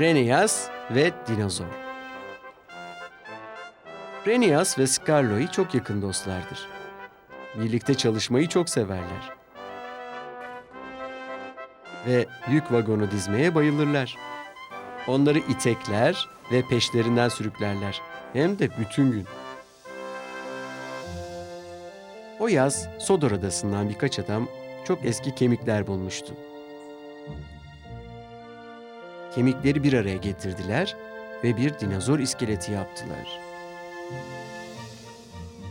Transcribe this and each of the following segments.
Renias ve Dinozor. Renias ve Scarloy çok yakın dostlardır. Birlikte çalışmayı çok severler. Ve yük vagonu dizmeye bayılırlar. Onları itekler ve peşlerinden sürüklerler. Hem de bütün gün. O yaz Sodor Adası'ndan birkaç adam çok eski kemikler bulmuştu. Kemikleri bir araya getirdiler ve bir dinozor iskeleti yaptılar.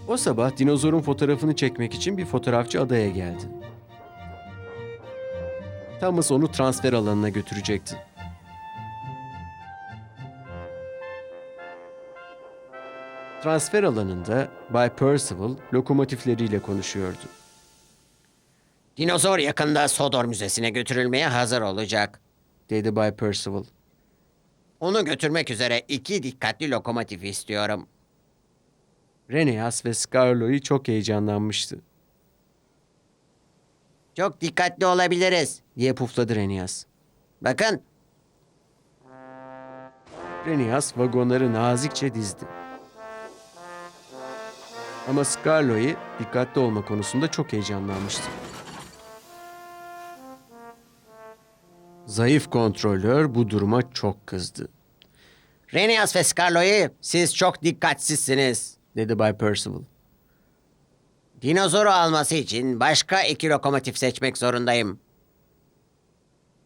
O sabah dinozorun fotoğrafını çekmek için bir fotoğrafçı adaya geldi. Thomas onu transfer alanına götürecekti. Transfer alanında Bay Percival lokomotifleriyle konuşuyordu. Dinozor yakında Sodor Müzesi'ne götürülmeye hazır olacak. Dedi Bay Percival. Onu götürmek üzere iki dikkatli lokomotif istiyorum. Renias ve Scarloy çok heyecanlanmıştı Çok dikkatli olabiliriz. diye pufladı Renias. Bakın, Renias vagonları nazikçe dizdi. Ama Scarloy dikkatli olma konusunda çok heyecanlanmıştı. Zayıf kontrolör bu duruma çok kızdı, Renias ve Scarlo'yu siz çok dikkatsizsiniz. dedi Bay Percival. Dinozoru alması için başka iki lokomotif seçmek zorundayım.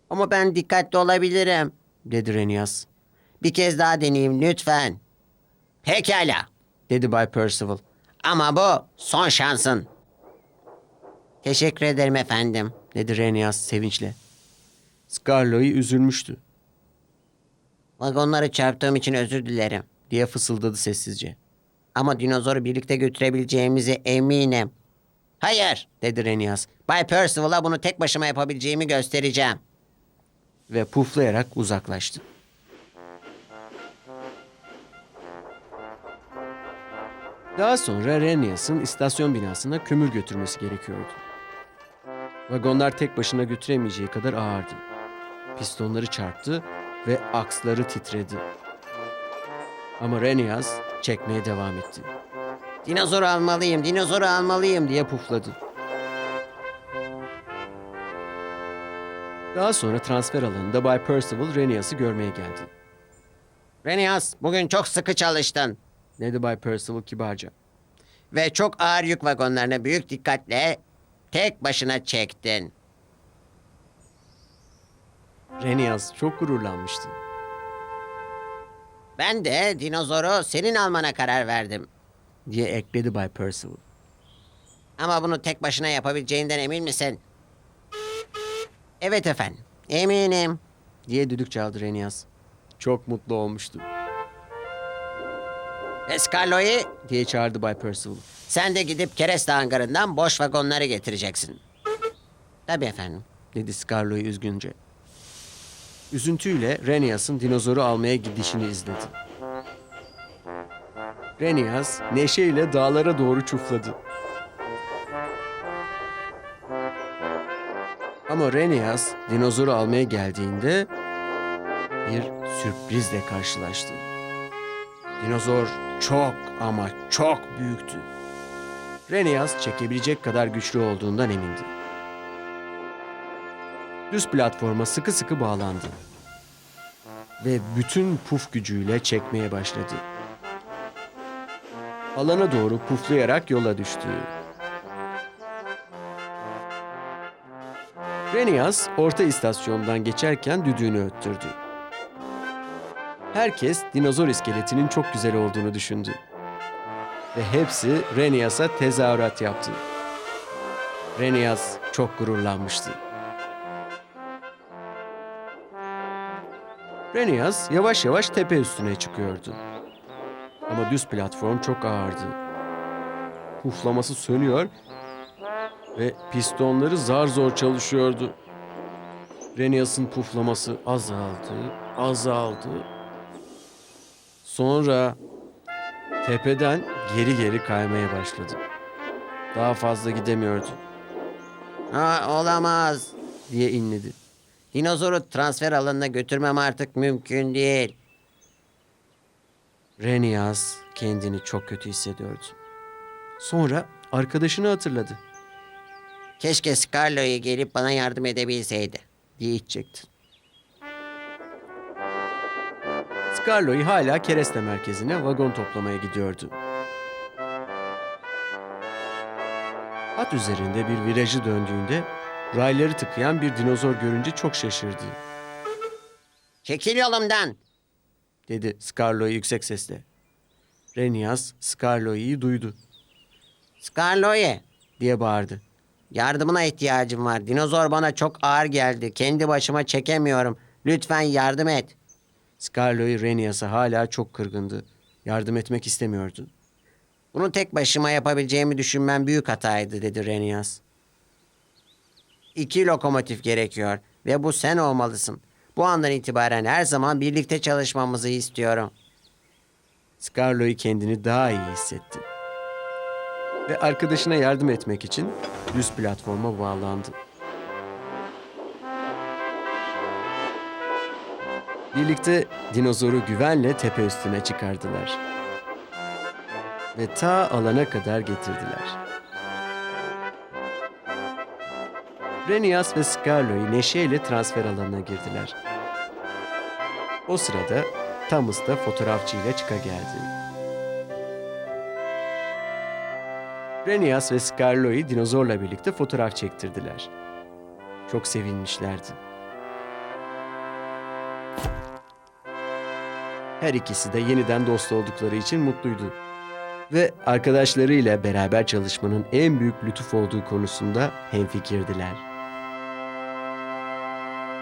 Ama ben dikkatli olabilirim. Dedi Renias, Bir kez daha deneyeyim lütfen. Pekala. dedi Bay Percival. Ama bu son şansın. Teşekkür ederim efendim. Dedi Renias sevinçle. Scarloy üzülmüştü Vagonları çarptığım için özür dilerim. diye fısıldadı sessizce. Ama dinozoru birlikte götürebileceğimize eminim. Hayır, Dedi Renias Bay Percival'a bunu tek başıma yapabileceğimi göstereceğim. ve puflayarak uzaklaştı. Daha sonra Renias'ın istasyon binasına kömür götürmesi gerekiyordu. Vagonlar tek başına götüremeyeceği kadar ağırdı. Pistonları çarptı ve aksları titredi. Ama Renias çekmeye devam etti Dinozoru almalıyım, dinozoru almalıyım diye. pufladı. Daha sonra transfer alanında Bay Percival Renias'ı görmeye geldi. Renias, bugün çok sıkı çalıştın. Dedi Bay Percival kibarca. Ve çok ağır yük vagonlarını büyük dikkatle tek başına çektin. Renias çok gururlanmıştı. Ben de dinozoru senin almana karar verdim. diye ekledi Bay Percival. Ama bunu tek başına yapabileceğinden emin misin? Evet efendim, eminim. diye düdük çaldı Renias. Çok mutlu olmuştu. Escarlo'yu diye çağırdı Bay Percival. sen de gidip kereste hangarından boş vagonları getireceksin. Tabii efendim. dedi Scarloy üzgünce. Üzüntüyle Renias'ın dinozoru almaya gidişini izledi. Renias neşeyle dağlara doğru çufladı. Ama Renias dinozoru almaya geldiğinde bir sürprizle karşılaştı. Dinozor çok ama çok büyüktü. Renias çekebilecek kadar güçlü olduğundan emindi. Düz platforma sıkı sıkı bağlandı. Ve bütün puf gücüyle çekmeye başladı. Alana doğru puflayarak yola düştü. Renias orta istasyondan geçerken düdüğünü öttürdü. Herkes dinozor iskeletinin çok güzel olduğunu düşündü. Ve hepsi Renias'a tezahürat yaptı. Renias çok gururlanmıştı. Renias yavaş yavaş tepe üstüne çıkıyordu. Ama düz platform çok ağırdı. Puflaması sönüyor ve pistonları zar zor çalışıyordu. Renias'ın puflaması azaldı, azaldı. Sonra tepeden geri geri kaymaya başladı. Daha fazla gidemiyordu Ha, olamaz. diye inledi. Dinozoru transfer alanına götürmem artık mümkün değil. Renias kendini çok kötü hissediyordu. Sonra arkadaşını hatırladı Keşke Scarlo'yu gelip bana yardım edebilseydi. diye iç çekti. Scarlo'yu hala kereste merkezine vagon toplamaya gidiyordu. Hat üzerinde bir virajı döndüğünde rayları tıkayan bir dinozor görünce çok şaşırdı. Çekil yolumdan. dedi Scarlo'yu yüksek sesle. Renias Scarlo'yu duydu Scarlo'yu. diye bağırdı. Yardımına ihtiyacım var. Dinozor bana çok ağır geldi. Kendi başıma çekemiyorum. Lütfen yardım et. Scarlo'yu Renias'a hala çok kırgındı. Yardım etmek istemiyordu. Bunu tek başıma yapabileceğimi düşünmem büyük hataydı dedi Renias. İki lokomotif gerekiyor ve bu sen olmalısın. Bu andan itibaren her zaman birlikte çalışmamızı istiyorum. Scarlo'yu kendini daha iyi hissetti. Ve arkadaşına yardım etmek için düz platforma bağlandı. Birlikte dinozoru güvenle tepe üstüne çıkardılar. Ve ta alana kadar getirdiler. Renias ve Scarlo'yu neşeyle transfer alanına girdiler. O sırada Thomas da fotoğrafçıyla çıka geldi. Renias ve Scarlo'yu dinozorla birlikte fotoğraf çektirdiler. Çok sevinmişlerdi. Her ikisi de yeniden dost oldukları için mutluydu. Ve arkadaşlarıyla beraber çalışmanın en büyük lütuf olduğu konusunda hemfikirdiler.